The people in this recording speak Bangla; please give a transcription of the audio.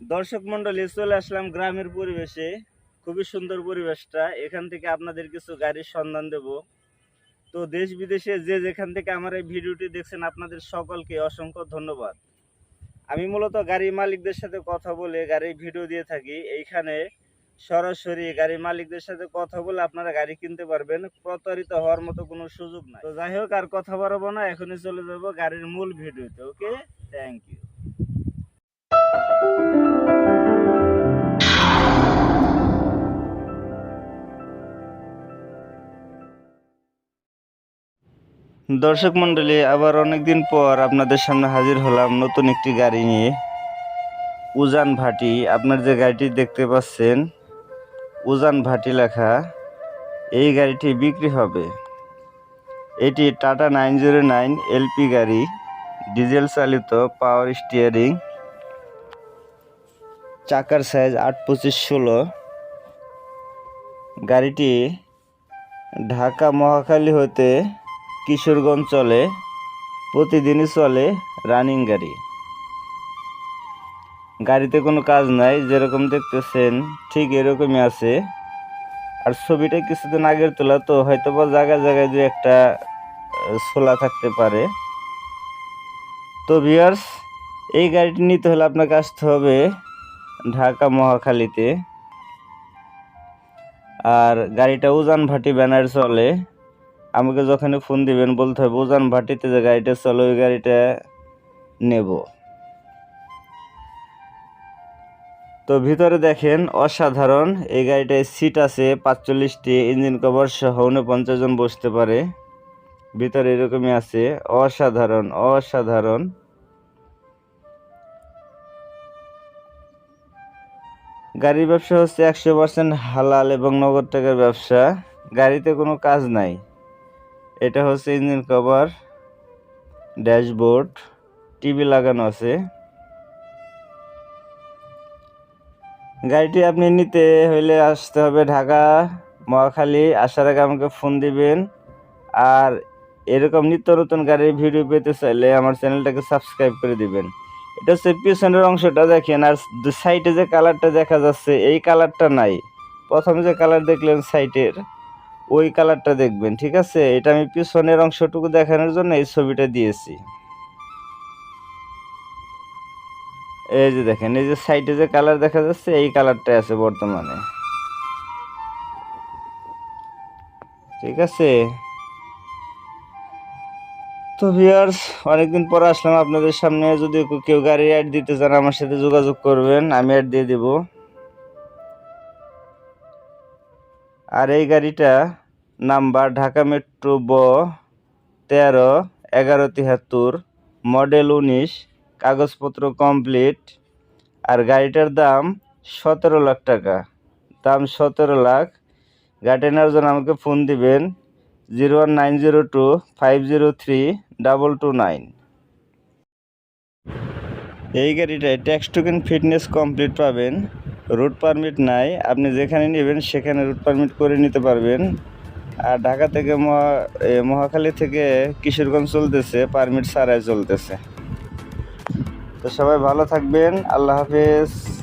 দর্শক মন্ডলী, চলে আসলাম গ্রামের পরিবেশে। খুবই সুন্দর পরিবেশটা। এখান থেকে আপনাদের কিছু গাড়ির সন্ধান দেব। তো দেশ বিদেশে যে যেখান থেকে আমার এই ভিডিওটি দেখছেন, আপনাদের সকলকে অসংখ্য ধন্যবাদ। আমি মূলত গাড়ি মালিকদের সাথে কথা বলে গাড়ির ভিডিও দিয়ে থাকি। এইখানে সরাসরি গাড়ি মালিকদের সাথে কথা বলে আপনারা গাড়ি কিনতে পারবেন। প্রতারিত হওয়ার মতো কোনো সুযোগ নাই। তো যাই হোক, আর কথা বাড়াবো না। এখনই চলে যাব গাড়ির মূল ভিডিওতে, ওকে? থ্যাংক ইউ দর্শক মন্ডলী আবার অনেকদিন পর আপনাদের সামনে হাজির হলাম নতুন একটি গাড়ি নিয়ে। উজান ভাটি, আপনার যে গাড়িটি দেখতে পাচ্ছেন, উজান ভাটি লেখা, এই গাড়িটি বিক্রি হবে। এটি Tata nine zero nine LP গাড়ি, ডিজেল চালিত পাওয়ার স্টিয়ারিং, চাকার সাইজ আট পঁচিশ ষোলো। গাড়িটি ঢাকা মহাখালী হতে কিশোরগঞ্জ চলে, প্রতিদিনই চলে রানিং গাড়ি। গাড়িতে কোনো কাজ নাই, যেরকম দেখতেছেন, ঠিক এরকমই আছে। আর ছবিটা কিছুদিন আগের তোলা, তো হয়তো বা জায়গায় জায়গায় দু একটা ছোলা থাকতে পারে। তো ভিউয়ার্স এই গাড়িটি নিতে হলে আপনাকে আসতে হবে ঢাকা মহাখালীতে। আর গাড়িটা উজান ভাটি ব্যানার চলে। আমাকে যখনই ফোন দিবেন, বলতে হবে, উজান ভাটিতে যে গাড়িটা চলে, ওই গাড়িটা নেব। তো ভিতরে দেখেন, অসাধারণ। এই গাড়িটায় সিট আছে, পাঁচচল্লিশটি ইঞ্জিন কভার সহ উনপঞ্চাশ জন বসতে পারে। ভিতরে এরকমই আছে। অসাধারণ অসাধারণ। গাড়ির ব্যবসা হচ্ছে একশো পার্সেন্ট হালাল এবং নগদ টাকার ব্যবসা। গাড়িতে কোনো কাজ নাই। এটা হচ্ছে ইঞ্জিন কভার ড্যাশবোর্ড টিভি লাগানো আছে। গাড়িটি আপনি নিতে হইলে আসতে হবে ঢাকা, মহাখালী। আসার আগে আমাকে ফোন দিবেন। আর এরকম নিত্য নতুন গাড়ির ভিডিও পেতে চাইলে আমার চ্যানেলটাকে সাবস্ক্রাইব করে দিবেন। এটা হচ্ছে পিছনের অংশটা দেখেন, আর সাইডে যে কালারটা দেখা যাচ্ছে, এই কালারটা নাই। প্রথম যে কালার দেখলেন সাইটের ওই কালারটা দেখবেন, ঠিক আছে? এটা আমি পিছনের অংশটুকু দেখানোর জন্য এই ছবিটা দিয়েছি। এই যে দেখেন, এই যে সাইডে যে কালার দেখা যাচ্ছে, এই কালারটা আছে বর্তমানে। ঠিক আছে? তো ভিউয়ার্স অনেকদিন পর আসলাম আপনাদের সামনে। যদি কেউ গাড়ি অ্যাড দিতে চান, আমার সাথে যোগাযোগ করবেন, আমি অ্যাড দিয়ে দেব। আর এই গাড়িটা নাম্বার ঢাকা মেট্রো ব তেরো এগারো তিয়াত্তর মডেল উনিশ, কাগজপত্র কমপ্লিট। আর গাড়িটার দাম সতেরো লাখ টাকা। দাম সতেরো লাখ। গাড়িটা নেওয়ার জন্য আমাকে ফোন দিবেন zero one nine zero two five zero three double two nine. এই গাড়িটায় ট্যাক্স ফিটনেস কমপ্লিট পাবেন। রুট পারমিট নাই। আপনি যেখানে নেবেন সেখানে রুট পারমিট করে নিতে পারবেন। আর ঢাকা থেকে মহা মহাখালী থেকে কিশোরগঞ্জ চলতেছে, পারমিট সারায় চলতেছে। তো সবাই ভালো থাকবেন। আল্লাহ হাফেজ।